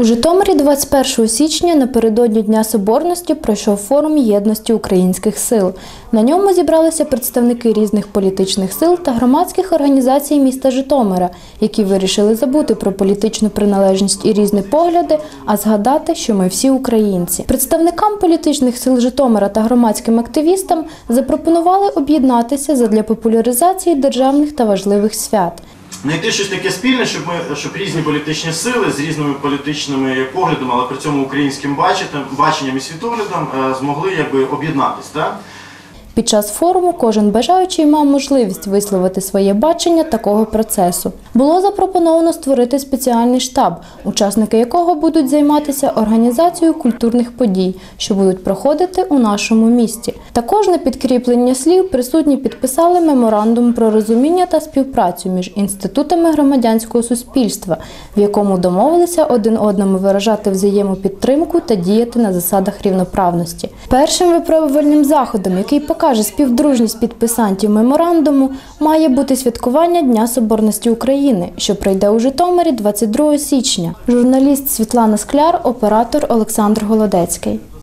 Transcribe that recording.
У Житомирі 21 січня напередодні Дня Соборності пройшов форум єдності українських сил. На ньому зібралися представники різних політичних сил та громадських організацій міста Житомира, які вирішили забути про політичну приналежність і різні погляди, а згадати, що ми всі українці. Представникам політичних сил Житомира та громадським активістам запропонували об'єднатися задля популяризації державних та важливих свят. Знайти щось таке спільне, щоб ми щоб різні політичні сили з різними політичними поглядами, але при цьому українським баченням і світоглядом е, змогли якби об'єднатись. Під час форуму кожен бажаючий мав можливість висловити своє бачення такого процесу. Було запропоновано створити спеціальний штаб, учасники якого будуть займатися організацією культурних подій, що будуть проходити у нашому місті. Також на підкріплення слів присутні підписали меморандум про розуміння та співпрацю між інститутами громадянського суспільства, в якому домовилися один одному виражати взаємопідтримку та діяти на засадах рівноправності. Першим випробувальним заходом, який покаже співдружність підписантів меморандуму, має бути святкування Дня Соборності України, що пройде у Житомирі 22 січня. Журналіст Світлана Скляр, оператор Олександр Голодецький.